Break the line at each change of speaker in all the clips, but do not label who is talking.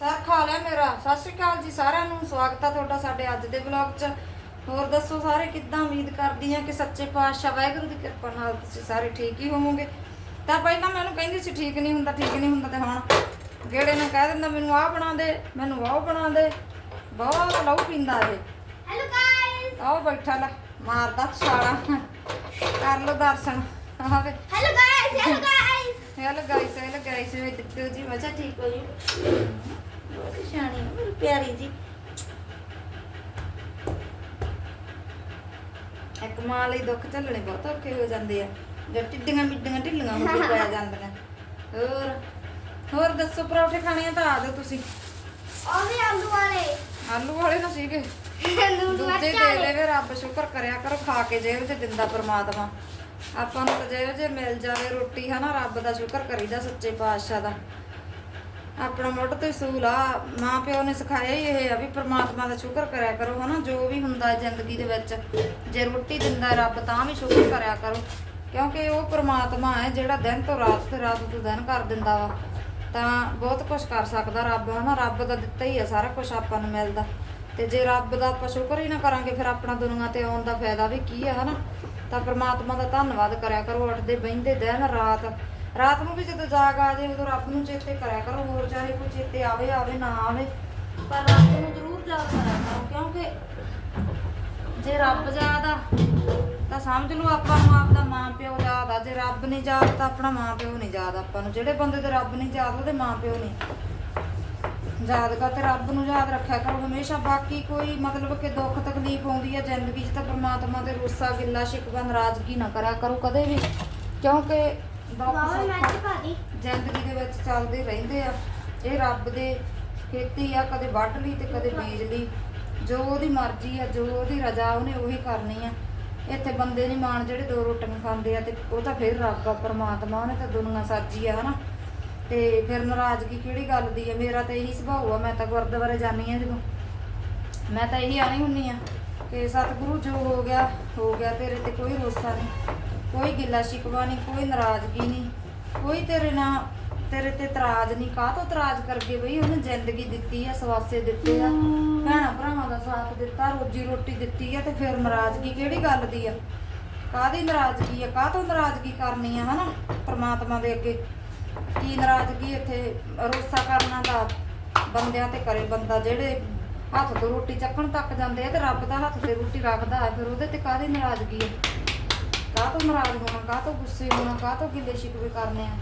Sir ਖਾ ਲਿਆ ਮੇਰਾ। ਸਤਿ ਸ਼੍ਰੀ ਅਕਾਲ ਜੀ ਸਾਰਿਆਂ ਨੂੰ। ਸਵਾਗਤ ਹੈ ਤੁਹਾਡਾ ਸਾਡੇ ਅੱਜ ਦੇ ਵਲੌਗ 'ਚ। ਹੋਰ ਦੱਸੋ ਸਾਰੇ ਕਿੱਦਾਂ ਉਮੀਦ ਕਰਦੀ ਹਾਂ ਕਿ ਸੱਚੇ ਪਾਤਸ਼ਾਹ ਵਾਹਿਗੁਰੂ ਦੀ ਕਿਰਪਾ ਨਾਲ ਤੁਸੀਂ ਸਾਰੇ ਠੀਕ ਹੀ ਹੋਵੋਗੇ। ਤਾਂ ਪਹਿਲਾਂ ਮੈਨੂੰ ਕਹਿੰਦੀ ਸੀ ਠੀਕ ਨਹੀਂ ਹੁੰਦਾ ਠੀਕ ਨਹੀਂ ਹੁੰਦਾ ਤੇ ਹੁਣ ਗੇੜੇ ਨੇ ਕਹਿ ਦਿੰਦਾ ਮੈਨੂੰ ਆਹ ਬਣਾ ਦੇ ਮੈਨੂੰ ਆਹ ਬਣਾ ਦੇ। ਬਹੁਤ ਲਹੂ ਪੀਂਦਾ ਇਹ।
ਹੈਲੋ ਗਾਇਸ
ਆਓ ਬੈਠਾ ਲੈ ਮਾਰਦਾ ਛਾਲਾ। ਕਰ ਲੋ ਦਰਸ਼ਨ। ਆਵੇ
hello guys hello guys
hello guys hello guys ਮੈਂ ਦਿੱਤੂ ਜੀ ਮਜ਼ਾ ਠੀਕ ਹੋ ਜੀ ਬਹੁਤ ਸ਼ਾਨੀ ਹੈ ਮੇਰੀ ਪਿਆਰੀ ਜੀ। ਇੱਕ ਮਾਂ ਲਈ ਦੁੱਖ ਝੱਲਣੇ ਬਹੁਤ ਔਖੇ ਹੋ ਜਾਂਦੇ ਆ। ਜਦ ਟਿੱਡੀਆਂ ਮਿੱਡੀਆਂ ਢਿੱਲੀਆਂ ਹੋ ਕੇ ਪੈ ਜਾਂਦੀਆਂ। ਹੋਰ ਹੋਰ ਦੱਸੋ ਪਰੌਠੇ ਖਾਣੇ ਆ ਤਾਂ ਆ ਜਾਓ ਤੁਸੀਂ।
ਉਹਦੇ ਆਲੂ ਵਾਲੇ।
ਆਲੂ ਵਾਲੇ ਸੀਗੇ। ਦੂਜੇ ਦੇ ਰੱਬ ਸ਼ੁਕਰ ਕਰਿਆ ਕਰੋ ਖਾ ਕੇ ਜੇਬ 'ਚ ਦਿੰਦਾ ਪ੍ਰਮਾਤਮਾ। ਆਪਾਂ ਨੂੰ ਤਾਂ ਜਿਹੋ 'ਚ ਮਿਲ ਜਾਵੇ ਰੋਟੀ, ਹਨਾ, ਰੱਬ ਦਾ ਸ਼ੁਕਰ ਕਰੀਦਾ ਸੱਚੇ ਪਾਤਸ਼ਾਹ ਦਾ। ਆਪਣਾ ਮੁੱਢ ਤੇ ਸੂਲ ਆ ਮਾਂ ਪਿਓ ਨੇ ਸਿਖਾਇਆ ਹੀ ਇਹ ਆ ਵੀ ਪ੍ਰਮਾਤਮਾ ਦਾ ਸ਼ੁਕਰ ਕਰਿਆ ਕਰੋ, ਹਨਾ, ਜੋ ਵੀ ਹੁੰਦਾ ਜ਼ਿੰਦਗੀ ਦੇ ਵਿੱਚ, ਜੇ ਰੋਟੀ ਦਿੰਦਾ ਰੱਬ ਤਾਂ ਵੀ ਸ਼ੁਕਰ ਕਰਿਆ ਕਰੋ। ਕਿਉਂਕਿ ਉਹ ਪ੍ਰਮਾਤਮਾ ਹੈ ਜਿਹੜਾ ਦਿਨ ਤੋਂ ਰਾਤ ਤੇ ਰਾਤ ਤੋਂ ਦਿਨ ਕਰ ਦਿੰਦਾ ਵਾ। ਤਾਂ ਬਹੁਤ ਕੁਝ ਕਰ ਸਕਦਾ ਰੱਬ, ਹਨਾ, ਰੱਬ ਦਾ ਦਿੱਤਾ ਹੀ ਆ ਸਾਰਾ ਕੁਝ ਆਪਾਂ ਨੂੰ ਮਿਲਦਾ। ਤੇ ਜੇ ਰੱਬ ਦਾ ਆਪਾਂ ਸ਼ੁਕਰ ਹੀ ਨਾ ਕਰਾਂਗੇ, ਫਿਰ ਆਪਣਾ ਦੁਨੀਆ ਤੇ ਆਉਣ ਦਾ ਫਾਇਦਾ ਵੀ ਕੀ ਆ, ਹਨਾ? ਤਾਂ ਪ੍ਰਮਾਤਮਾ ਦਾ ਧੰਨਵਾਦ ਕਰਿਆ ਕਰੋ, ਉੱਠਦੇ ਬਹਿੰਦੇ ਦਿਨ, ਰਾਤ। ਰਾਤ ਨੂੰ ਵੀ ਜਦੋਂ ਜਾਗ ਆ ਜਾਏ ਉਦੋਂ ਰੱਬ ਨੂੰ ਚੇਤੇ ਕਰਿਆ ਕਰੋ, ਹੋਰ ਚਾਹੇ ਕੋਈ ਚੇਤੇ ਆਵੇ ਆਵੇ, ਨਾ ਆਵੇ। ਪਰ ਰੱਬ ਨੂੰ ਜ਼ਰੂਰ ਯਾਦ ਕਰਿਆ ਕਰੋ, ਕਿਉਂਕਿ ਜੇ ਰੱਬ ਯਾਦ ਆ, ਤਾਂ ਸਮਝ ਲਓ ਆਪਾਂ ਨੂੰ ਆਪਦਾ ਮਾਂ ਪਿਓ ਯਾਦ ਆ। ਜੇ ਰੱਬ ਨਹੀਂ ਯਾਦ, ਤਾਂ ਆਪਣਾ ਮਾਂ ਪਿਓ ਨਹੀਂ ਯਾਦ ਆਪਾਂ ਨੂੰ। ਜਿਹੜੇ ਬੰਦੇ ਤੇ ਰੱਬ ਨਹੀਂ ਯਾਦ, ਉਹਦੇ ਮਾਂ ਪਿਓ ਨਹੀਂ। ਯਾਦ ਕਰ ਤੇ ਰੱਬ ਨੂੰ ਯਾਦ ਰੱਖਿਆ ਕਰੋ ਹਮੇਸ਼ਾ ਬਾਕੀ ਕੋਈ ਮਤਲਬ ਕਿ ਦੁੱਖ ਤਕਲੀਫ ਆਉਂਦੀ ਹੈ ਜ਼ਿੰਦਗੀ 'ਚ ਤਾਂ ਪਰਮਾਤਮਾ ਦੇ ਰੁੱਸਾ ਗਿੱਲਾ ਸ਼ਿਕਵਾ ਨਾਰਾਜ਼ਗੀ ਨਾ ਕਰਿਆ ਕਰੋ ਕਦੇ ਵੀ ਕਿਉਂਕਿ ਜ਼ਿੰਦਗੀ ਦੇ ਵਿੱਚ ਚੱਲਦੇ ਰਹਿੰਦੇ ਆ। ਇਹ ਰੱਬ ਦੇ ਖੇਤੀ ਆ ਕਦੇ ਵੱਢ ਲਈ ਤੇ ਕਦੇ ਬੀਜ ਲਈ। ਜੋ ਉਹਦੀ ਮਰਜ਼ੀ ਆ ਜੋ ਉਹਦੀ ਰਜ਼ਾ ਉਹਨੇ ਉਹੀ ਕਰਨੀ ਆ। ਇੱਥੇ ਬੰਦੇ ਨਹੀਂ ਮਾਣ ਜਿਹੜੇ ਦੋ ਰੋਟੀਆਂ ਖਾਂਦੇ ਆ ਤੇ ਉਹ ਤਾਂ ਫਿਰ ਰੱਬ ਆ ਪਰਮਾਤਮਾ ਉਹਨੇ ਤਾਂ ਦੁਨੀਆ ਸਾਜੀ ਆ ਹਨਾ। ਤੇ ਫਿਰ ਨਾਰਾਜ਼ਗੀ ਕਿਹੜੀ ਗੱਲ ਦੀ ਆ? ਮੇਰਾ ਤਾਂ ਇਹੀ ਸੁਭਾਅ ਆ, ਮੈਂ ਤਾਂ ਗੁਰਦੁਆਰੇ ਜਾਂਦੀ ਆ ਜਦੋਂ। ਮੈਂ ਤਾਂ ਇਹੀ ਆਣੀ ਹੁੰਨੀ ਆ ਕਿ ਸਤਿਗੁਰੂ ਜੋ ਹੋ ਗਿਆ ਹੋ ਗਿਆ, ਤੇਰੇ ਤੇ ਕੋਈ ਰੋਸਾ ਨਹੀਂ, ਕੋਈ ਗਿੱਲਾ ਸ਼ਿਕਵਾ ਨਹੀਂ, ਕੋਈ ਨਾਰਾਜ਼ਗੀ ਨਹੀਂ, ਕੋਈ ਤੇਰੇ ਨਾਲ ਤੇਰੇ ਤੇ ਇਤਰਾਜ਼ ਨਹੀਂ। ਕਾਹਤੋਂ ਇਤਰਾਜ਼ ਕਰਕੇ ਬਈ? ਉਹਨੇ ਜ਼ਿੰਦਗੀ ਦਿੱਤੀ ਆ, ਸਵਾਸੇ ਦਿੱਤੇ ਆ, ਭੈਣਾਂ ਭਰਾਵਾਂ ਦਾ ਸਾਥ ਦਿੱਤਾ, ਰੋਜੀ ਰੋਟੀ ਦਿੱਤੀ ਆ ਤੇ ਫਿਰ ਨਾਰਾਜ਼ਗੀ ਕਿਹੜੀ ਗੱਲ ਦੀ ਆ? ਕਾਹਦੀ ਨਾਰਾਜ਼ਗੀ ਆ? ਕਾਹ ਤੋਂ ਨਾਰਾਜ਼ਗੀ ਕਰਨੀ ਆ, ਹਨਾ? ਪ੍ਰਮਾਤਮਾ ਦੇ ਅੱਗੇ। ਕੀ ਨਾਰਾਜ਼ਗੀ ਇੱਥੇ ਰੋਸਾ ਕਰਨਾ ਦਾ, ਬੰਦਿਆਂ ਤੇ ਕਰੇ ਬੰਦਾ, ਜਿਹੜੇ ਹੱਥ ਤੋਂ ਰੋਟੀ ਚੱਕਣ ਤੱਕ ਜਾਂਦੇ ਆ ਤੇ ਰੱਬ ਦਾ ਹੱਥ ਤੇ ਰੋਟੀ ਰੱਖਦਾ ਹੈ, ਫਿਰ ਉਹਦੇ ਤੇ ਕਾਹਦੀ ਨਾਰਾਜ਼ਗੀ ਆ ਕਾਹਤੋਂ ਨਾਰਾਜ਼ ਹੋਣਾ ਕਾਹਤੋਂ ਗੁੱਸੇ ਹੋਣਾ ਕਾਹਤੋਂ ਗਿੱਲੇ ਸ਼ਿਕਵੇ ਕਰਨੇ ਆ?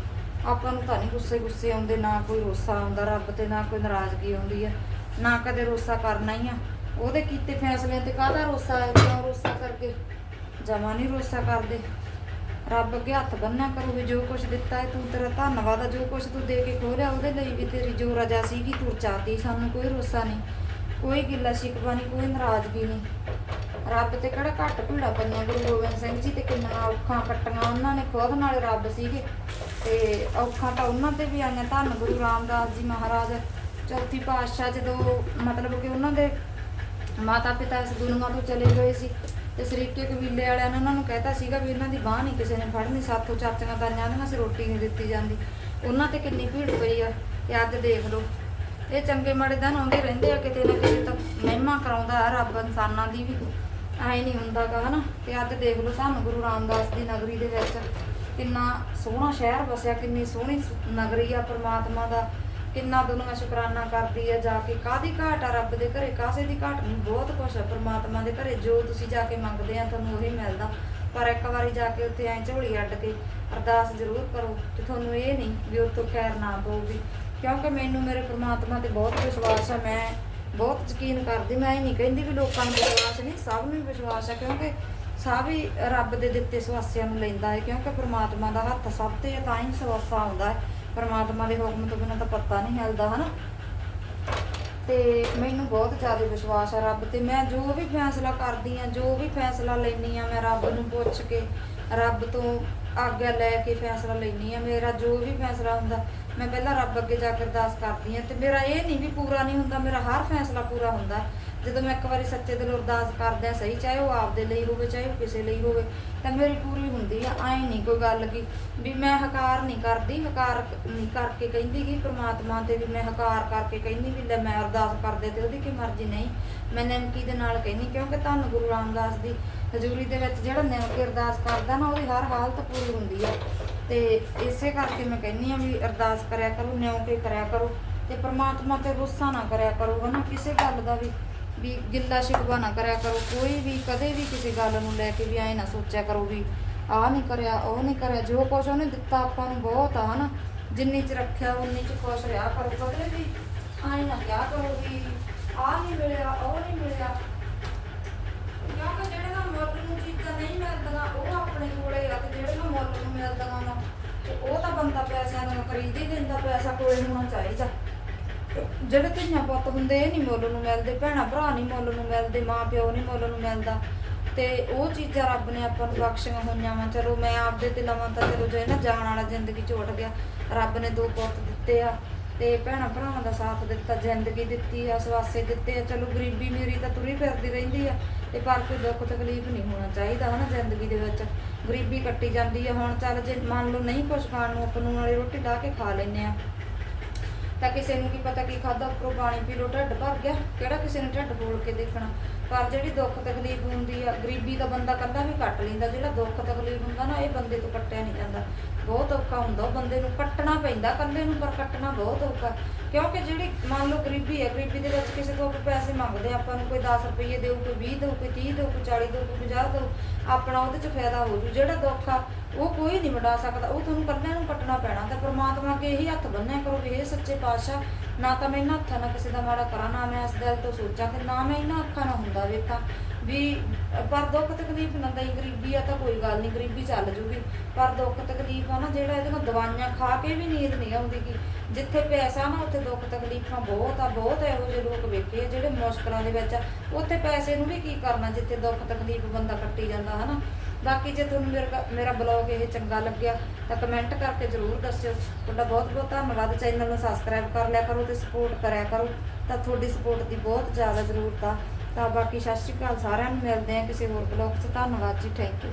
ਆਪਾਂ ਨੂੰ ਤਾਂ ਨਹੀਂ ਗੁੱਸੇ ਗੁੱਸੇ ਆਉਂਦੇ, ਨਾ ਕੋਈ ਰੋਸਾ ਆਉਂਦਾ ਰੱਬ ਤੇ, ਨਾ ਕੋਈ ਨਾਰਾਜ਼ਗੀ ਆਉਂਦੀ ਹੈ, ਨਾ ਕਦੇ ਰੋਸਾ ਕਰਨਾ ਹੀ ਆ। ਉਹਦੇ ਕੀਤੇ ਫੈਸਲਿਆਂ ਤੇ ਕਾਹਦਾ ਰੋਸਾ ਹੈ? ਕਿਉਂ ਰੋਸਾ ਕਰਕੇ? ਜਮਾ ਨਹੀਂ ਰੋਸਾ ਕਰਦੇ। ਰੱਬ ਅੱਗੇ ਹੱਥ ਬੰਨਿਆ ਕਰੋ ਵੀ ਜੋ ਕੁਝ ਦਿੱਤਾ ਹੈ ਤੂੰ ਤੇਰਾ ਧੰਨਵਾਦ ਆ, ਜੋ ਕੁਝ ਤੂੰ ਦੇ ਕੇ ਖੋਲਿਆ ਉਹਦੇ ਲਈ ਵੀ ਤੇਰੀ ਜੋ ਰਜਾ ਸੀਗੀ ਤੂੰ ਚਾਹਤੀ, ਸਾਨੂੰ ਕੋਈ ਰੋਸਾ ਨਹੀਂ, ਕੋਈ ਗਿੱਲਾ ਸ਼ਿਕਵਾ ਨਹੀਂ, ਕੋਈ ਨਾਰਾਜ਼ਗੀ ਨਹੀਂ। ਰੱਬ ਤੇ ਕਿਹੜਾ ਘੱਟ ਭੀੜਾ ਪਈਆਂ ਗੁਰੂ ਗੋਬਿੰਦ ਸਿੰਘ ਜੀ ਤੇ ਕਿੰਨਾ ਔਖਾਂ ਕੱਟੀਆਂ ਉਹਨਾਂ ਨੇ ਖੁਦ ਨਾਲੇ ਰੱਬ ਸੀਗੇ। ਤੇ ਔਖਾਂ ਤਾਂ ਉਹਨਾਂ ਤੇ ਵੀ ਆਈਆਂ, ਧੰਨ ਗੁਰੂ ਰਾਮਦਾਸ ਜੀ ਮਹਾਰਾਜ, ਚੌਥੀ ਪਾਤਸ਼ਾਹ ਜਦੋਂ ਮਤਲਬ ਕਿ ਉਹਨਾਂ ਦੇ ਮਾਤਾ ਪਿਤਾ ਇਸ ਦੁਨੀਆ ਤੋਂ ਚਲੇ ਗਏ ਸੀ ਤੇ ਸਰੀਕੇ ਕਬੀਲੇ ਵਾਲਿਆਂ ਨੇ ਉਹਨਾਂ ਨੂੰ ਕਹਿਤਾ ਸੀਗਾ ਵੀ ਇਹਨਾਂ ਦੀ ਬਾਹ ਨਹੀਂ ਕਿਸੇ ਨੇ ਫੜਨੀ, ਸਾਥੋਂ ਚਾਚੀਆਂ ਤਾਈਆਂ ਦੀਆਂ ਸੀ ਰੋਟੀ ਨਹੀਂ ਦਿੱਤੀ ਜਾਂਦੀ। ਉਹਨਾਂ ਤੇ ਕਿੰਨੀ ਭੀੜ ਪਈ ਆ ਤੇ ਅੱਜ ਦੇਖ ਲਓ। ਇਹ ਚੰਗੇ ਮਾੜੇ ਦਿਨ ਆਉਂਦੇ ਰਹਿੰਦੇ ਆ ਕਿਤੇ ਨਾ ਕਿਤੇ ਤਾਂ ਮਹਿਮਾ ਕਰਾਉਂਦਾ ਆ ਰੱਬ ਇਨਸਾਨਾਂ ਦੀ ਵੀ। ਐ ਨਹੀਂ ਹੁੰਦਾਗਾ, ਹਨਾ? ਤੇ ਅੱਜ ਦੇਖ ਲਓ ਸਾਨੂੰ ਗੁਰੂ ਰਾਮਦਾਸ ਦੀ ਨਗਰੀ ਦੇ ਵਿੱਚ ਕਿੰਨਾ ਸੋਹਣਾ ਸ਼ਹਿਰ ਵਸਿਆ, ਕਿੰਨੀ ਸੋਹਣੀ ਨਗਰੀ ਆ, ਪ੍ਰਮਾਤਮਾ ਦਾ। ਕਿੰਨਾ ਦੁਨੀਆ ਸ਼ੁਕਰਾਨਾ ਕਰਦੀ ਆ ਜਾ ਕੇ ਕਾਦੀ ਘਾਟ ਆ ਰੱਬ ਦੇ ਘਰੇ? ਕਾਸੇ ਦੀ ਘਾਟ? ਨਹੀਂ ਬਹੁਤ ਕੁਛ ਆ, ਪ੍ਰਮਾਤਮਾ ਦੇ ਘਰੇ ਜੋ ਤੁਸੀਂ ਜਾ ਕੇ ਮੰਗਦੇ ਆ, ਤੁਹਾਨੂੰ ਉਹੀ ਮਿਲਦਾ। ਪਰ ਇੱਕ ਵਾਰੀ ਜਾ ਕੇ ਉੱਥੇ ਐ ਝੋਲੀ ਅੱਡ ਕੇ ਅਰਦਾਸ ਜ਼ਰੂਰ ਕਰੋ ਤੇ ਤੁਹਾਨੂੰ ਇਹ ਨਹੀਂ ਵੀ ਉੱਥੋਂ ਖੈਰ ਨਾ ਪਊਗੀ। ਕਿਉਂਕਿ ਮੈਨੂੰ ਮੇਰੇ ਪ੍ਰਮਾਤਮਾ ਤੇ ਬਹੁਤ ਵਿਸ਼ਵਾਸ ਆ, ਮੈਂ ਬਹੁਤ ਯਕੀਨ ਕਰਦੀ, ਮੈਂ ਇਹ ਨਹੀਂ ਕਹਿੰਦੀ ਵੀ ਲੋਕਾਂ ਨੂੰ ਵਿਸ਼ਵਾਸ ਨਹੀਂ, ਸਭ ਨੂੰ ਵਿਸ਼ਵਾਸ ਆ, ਕਿਉਂਕਿ ਸਭ ਹੀ ਰੱਬ ਦੇ ਦਿੱਤੇ ਸਵਾਸਿਆਂ ਨੂੰ ਲੈਂਦਾ ਹੈ, ਕਿਉਂਕਿ ਪ੍ਰਮਾਤਮਾ ਦਾ ਹੱਥ ਸਭ ਤੇ ਤਾਂ ਹੀ ਸਵਾਸਾ ਆਉਂਦਾ ਹੈ। ਪਰਮਾਤਮਾ ਦੇ ਹੁਕਮ ਤੋਂ ਬਿਨਾਂ ਤਾਂ ਪਤਾ ਨਹੀਂ ਹਿਲਦਾ ਹਨਾ? ਤੇ ਮੈਨੂੰ ਬਹੁਤ ਜ਼ਿਆਦਾ ਵਿਸ਼ਵਾਸ ਆ ਰੱਬ ਤੇ। ਮੈਂ ਜੋ ਵੀ ਫੈਸਲਾ ਕਰਦੀ ਆ, ਜੋ ਵੀ ਫੈਸਲਾ ਲੈਣੀ ਆ, ਮੈਂ ਰੱਬ ਨੂੰ ਪੁੱਛ ਕੇ ਰੱਬ ਤੋਂ ਆਗਿਆ ਲੈ ਕੇ ਫੈਸਲਾ ਲੈਣੀ ਆ। ਮੇਰਾ ਜੋ ਵੀ ਫੈਸਲਾ ਹੁੰਦਾ, ਮੈਂ ਪਹਿਲਾਂ ਰੱਬ ਅੱਗੇ ਜਾ ਕੇ ਅਰਦਾਸ ਕਰਦੀ ਆ। ਤੇ ਮੇਰਾ ਇਹ ਨਹੀਂ ਵੀ ਪੂਰਾ ਨਹੀਂ ਹੁੰਦਾ, ਮੇਰਾ ਹਰ ਫੈਸਲਾ ਪੂਰਾ ਹੁੰਦਾ। ਜਦੋਂ ਮੈਂ ਇੱਕ ਵਾਰੀ ਸੱਚੇ ਦਿਲ ਅਰਦਾਸ ਕਰਦਿਆਂ ਸਹੀ, ਚਾਹੇ ਉਹ ਆਪਦੇ ਲਈ ਹੋਵੇ, ਚਾਹੇ ਉਹ ਕਿਸੇ ਲਈ ਹੋਵੇ, ਤਾਂ ਮੇਰੀ ਪੂਰੀ ਹੁੰਦੀ ਆ ਐ ਨਹੀਂ ਕੋਈ ਗੱਲ ਕੀ ਵੀ ਮੈਂ ਹਕਾਰ ਨਹੀਂ ਕਰਦੀ, ਹਕਾਰ ਨਹੀਂ ਕਰਕੇ ਕਹਿੰਦੀ ਕਿ ਪ੍ਰਮਾਤਮਾ ਤੇ ਵੀ ਮੈਂ ਹਕਾਰ ਕਰਕੇ ਕਹਿੰਦੀ ਵੀ ਲੈ ਮੈਂ ਅਰਦਾਸ ਕਰਦੇ ਤੇ ਉਹਦੀ ਕੀ ਮਰਜ਼ੀ ਨਹੀਂ। ਮੈਂ ਨਿਮਕੀ ਦੇ ਨਾਲ ਕਹਿੰਦੀ, ਕਿਉਂਕਿ ਧੰਨ ਗੁਰੂ ਰਾਮਦਾਸ ਦੀ ਹਜ਼ੂਰੀ ਦੇ ਵਿੱਚ ਜਿਹੜਾ ਨਿਮਕੀ ਅਰਦਾਸ ਕਰਦਾ ਨਾ, ਉਹਦੀ ਹਰ ਹਾਲਤ ਪੂਰੀ ਹੁੰਦੀ ਆ। ਤੇ ਇਸੇ ਕਰਕੇ ਮੈਂ ਕਹਿੰਦੀ ਆ ਵੀ ਅਰਦਾਸ ਕਰਿਆ ਕਰੋ ਨਿਉਕੇ ਕਰਿਆ ਕਰੋ ਤੇ ਪ੍ਰਮਾਤਮਾ ਤੇ ਗੁੱਸਾ ਨਾ ਕਰਿਆ ਕਰੋ, ਹਨਾ? ਕਿਸੇ ਗੱਲ ਦਾ ਵੀ ਵੀ ਗਿੱਲਾ ਸ਼ਿਕਵਾ ਨਾ ਕਰਿਆ ਕਰੋ, ਕੋਈ ਵੀ ਕਦੇ ਵੀ ਕਿਸੇ ਗੱਲ ਨੂੰ ਲੈ ਕੇ ਵੀ ਐ ਨਾ ਸੋਚਿਆ ਕਰੋ ਵੀ ਆਹ ਨਹੀਂ ਕਰਿਆ, ਉਹ ਨਹੀਂ ਕਰਿਆ, ਜੋ ਕੁਛ ਉਹਨੇ ਦਿੱਤਾ ਆਪਾਂ ਨੂੰ ਬਹੁਤ ਆ ਹਨਾ, ਜਿੰਨੀ ਚ ਰੱਖਿਆ ਉਨੀ ਚ ਖੁਸ਼ ਰਿਹਾ ਕਰੋ, ਕਦੇ ਵੀ ਐ ਨਾ ਕਿਹਾ ਕਰੋ ਵੀ ਆਹ ਨਹੀਂ ਮਿਲਿਆ, ਉਹ ਨਹੀਂ ਮਿਲਿਆ। ਕਿਉਂਕਿ ਜਿਹੜੇ ਨਾ ਮੁੱਲ ਨੂੰ ਚੀਜ਼ਾਂ ਨਹੀਂ ਮਿਲਦੀਆਂ, ਉਹ ਆਪਣੇ ਕੋਲੇ ਆ ਤੇ ਜਿਹੜੇ ਨਾ ਮੁੱਲ ਨੂੰ ਮਿਲਦੀਆਂ ਵਾ ਉਹ ਤਾਂ ਬੰਦਾ ਪੈਸਿਆਂ ਨਾਲ ਖਰੀਦ ਹੀ ਦਿੰਦਾ, ਪੈਸਾ ਕੋਲੇ ਹੋਣਾ ਚਾਹੀਦਾ। ਜਿਹੜੇ ਧੀਆਂ ਪੁੱਤ ਹੁੰਦੇ, ਇਹ ਨਹੀਂ ਮੁੱਲ ਨੂੰ ਮਿਲਦੇ, ਭੈਣਾ ਭਰਾ ਨਹੀਂ ਮੁੱਲ ਨੂੰ ਮਿਲਦੇ ਮਾਂ ਪਿਓ ਨਹੀਂ ਮੁੱਲ ਨੂੰ ਮਿਲਦਾ। ਤੇ ਉਹ ਚੀਜ਼ਾਂ ਰੱਬ ਨੇ ਆਪਾਂ ਨੂੰ ਬਖਸ਼ੀਆਂ ਹੋਈਆਂ ਵਾ। ਚਲੋ ਮੈਂ ਆਪਦੇ ਤੇ ਲਵਾਂ ਤਾਂ ਚਲੋ ਜੇ ਨਾ ਜਾਣ ਵਾਲਾ ਜ਼ਿੰਦਗੀ ਚ ਉੱਠ ਗਿਆ, ਰੱਬ ਨੇ ਦੋ ਪੁੱਤ ਦਿੱਤੇ ਆ ਤੇ ਭੈਣਾ ਭਰਾਵਾਂ ਦਾ ਸਾਥ ਦਿੱਤਾ, ਜ਼ਿੰਦਗੀ ਦਿੱਤੀ ਆ, ਸਵਾਸੇ ਦਿੱਤੇ ਆ। ਚਲੋ ਗਰੀਬੀ ਮੇਰੀ ਤਾਂ ਤੁਰੀ ਫਿਰਦੀ ਰਹਿੰਦੀ ਆ, ਤੇ ਪਰ ਕੋਈ ਦੁੱਖ ਤਕਲੀਫ ਨਹੀਂ ਹੋਣਾ ਚਾਹੀਦਾ ਹਨਾ ਜ਼ਿੰਦਗੀ ਦੇ ਵਿੱਚ। ਗਰੀਬੀ ਕੱਟੀ ਜਾਂਦੀ ਆ, ਹੁਣ ਚੱਲ ਜੇ ਮੰਨ ਲਓ ਨਹੀਂ ਕੁਛ ਖਾਣ ਨੂੰ ਆਪਾਂ ਨੂੰ ਵਾਲੀ ਰੋਟੀ ਲਾ ਕੇ ਖਾ ਲੈਨੇ ਆ। ਤਾਂ ਕਿਸੇ ਨੂੰ ਕੀ ਪਤਾ ਕੀ ਖਾਦਾ ਉੱਪਰੋਂ ਪਾਣੀ ਪੀ ਲੋ ਢਿੱਡ ਭਰ ਗਿਆ। ਕਿਹੜਾ ਕਿਸੇ ਨੇ ਢਿੱਡ ਬੋਲ ਕੇ ਦੇਖਣਾ? ਪਰ ਜਿਹੜੀ ਦੁੱਖ ਤਕਲੀਫ ਹੁੰਦੀ ਆ ਗਰੀਬੀ ਦਾ ਬੰਦਾ ਕੱਲਾ ਵੀ ਕੱਟ ਲੈਂਦਾ। ਜਿਹੜਾ ਦੁੱਖ ਤਕਲੀਫ ਹੁੰਦਾ ਨਾ ਇਹ ਬੰਦੇ ਤੋਂ ਕੱਟਿਆ ਨਹੀਂ ਜਾਂਦਾ। ਬਹੁਤ ਔਖਾ ਹੁੰਦਾ ਉਹ ਬੰਦੇ ਨੂੰ ਕੱਟਣਾ ਪੈਂਦਾ ਕੱਲੇ ਨੂੰ ਪਰ ਕੱਟਣਾ ਬਹੁਤ ਔਖਾ। ਕਿਉਂਕਿ ਜਿਹੜੀ ਮੰਨ ਲਓ ਗਰੀਬੀ ਹੈ ਗਰੀਬੀ ਦੇ ਵਿੱਚ ਕਿਸੇ ਤੋਂ ਆਪਾਂ ਪੈਸੇ ਮੰਗਦੇ ਆ, ਆਪਾਂ ਨੂੰ ਕੋਈ 10 ਰੁਪਏ ਦੇਊ ਕੋਈ 20 ਦੇਊ ਕੋਈ 30 ਦੇਊ ਕੋਈ 40 ਦੇਊ ਕੋਈ 50 ਦੇਊ ਆਪਣਾ ਉਹਦੇ ਚ ਫਾਇਦਾ ਹੋ ਜੂ। ਜਿਹੜਾ ਦੁੱਖ ਆ ਉਹ ਕੋਈ ਨਹੀਂ ਵੰਡਾ ਸਕਦਾ। ਉਹ ਤੁਹਾਨੂੰ ਕੱਲਿਆਂ ਨੂੰ ਕੱਟਣਾ ਪ੍ਰਮਾਤਮਾ ਅੱਗੇ ਇਹੀ ਹੱਥ ਬੰਨਿਆ ਕਰੋ ਵੀ ਇਹ ਸੱਚੇ ਪਾਤਸ਼ਾਹ, ਨਾ ਤਾਂ ਮੈਂ ਇਹਨਾਂ ਹੱਥਾਂ ਨਾਲ ਕਿਸੇ ਦਾ ਮਾੜਾ ਕਰਾਂ, ਨਾ ਮੈਂ ਇਸ ਦਿਲ ਤੋਂ ਸੋਚਾਂ ਤੇ ਨਾ ਮੈਂ ਇਹਨਾਂ ਅੱਖਾਂ ਨਾਲ ਹੁੰਦਾ ਵੇਖਾਂ ਵੀ, ਪਰ ਦੁੱਖ ਤਕਲੀਫ ਨਾ ਦਈ ਗਰੀਬੀ ਆ ਤਾਂ ਕੋਈ ਗੱਲ ਨਹੀਂ, ਗਰੀਬੀ ਚੱਲ ਜੂਗੀ। ਪਰ ਦੁੱਖ ਤਕਲੀਫ ਆ ਨਾ ਜਿਹੜਾ ਇਹਦੇ ਨਾਲ ਦਵਾਈਆਂ ਖਾ ਕੇ ਵੀ ਨੀਂਦ ਨਹੀਂ ਆਉਂਦੀ ਗੀ। ਜਿੱਥੇ ਪੈਸਾ ਨਾ, ਉੱਥੇ ਦੁੱਖ ਤਕਲੀਫਾਂ ਬਹੁਤ ਆ, ਬਹੁਤ ਇਹੋ ਜਿਹੇ ਲੋਕ ਵੇਖੇ ਆ ਜਿਹੜੇ ਮੁਸ਼ਕਲਾਂ ਦੇ ਵਿੱਚ ਆ। ਉੱਥੇ ਪੈਸੇ ਨੂੰ ਵੀ ਕੀ ਕਰਨਾ, ਜਿੱਥੇ ਦੁੱਖ ਤਕਲੀਫ ਬੰਦਾ ਕੱਟੀ ਜਾਂਦਾ, ਹਨਾ? ਬਾਕੀ ਜੇ ਤੁਹਾਨੂੰ ਮੇਰਾ ਮੇਰਾ ਬਲੌਗ ਇਹ ਚੰਗਾ ਲੱਗਿਆ, ਤਾਂ ਕਮੈਂਟ ਕਰਕੇ ਜ਼ਰੂਰ ਦੱਸਿਓ। ਤੁਹਾਡਾ ਬਹੁਤ ਬਹੁਤ ਧੰਨਵਾਦ। ਚੈਨਲ ਨੂੰ ਸਬਸਕ੍ਰਾਈਬ ਕਰ ਲਿਆ ਕਰੋ ਤੇ ਸਪੋਰਟ ਕਰਿਆ ਕਰੋ। ਤਾਂ ਤੁਹਾਡੀ ਸਪੋਰਟ ਦੀ ਬਹੁਤ ਜ਼ਿਆਦਾ ਜ਼ਰੂਰਤ ਆ। ਤਾਂ ਬਾਕੀ ਸਤਿ ਸ਼੍ਰੀ ਅਕਾਲ। ਸਾਰਿਆਂ ਨੂੰ ਮਿਲਦੇ ਆ ਕਿਸੇ ਹੋਰ ਬਲੌਗ 'ਚ। ਧੰਨਵਾਦ ਜੀ। Thank you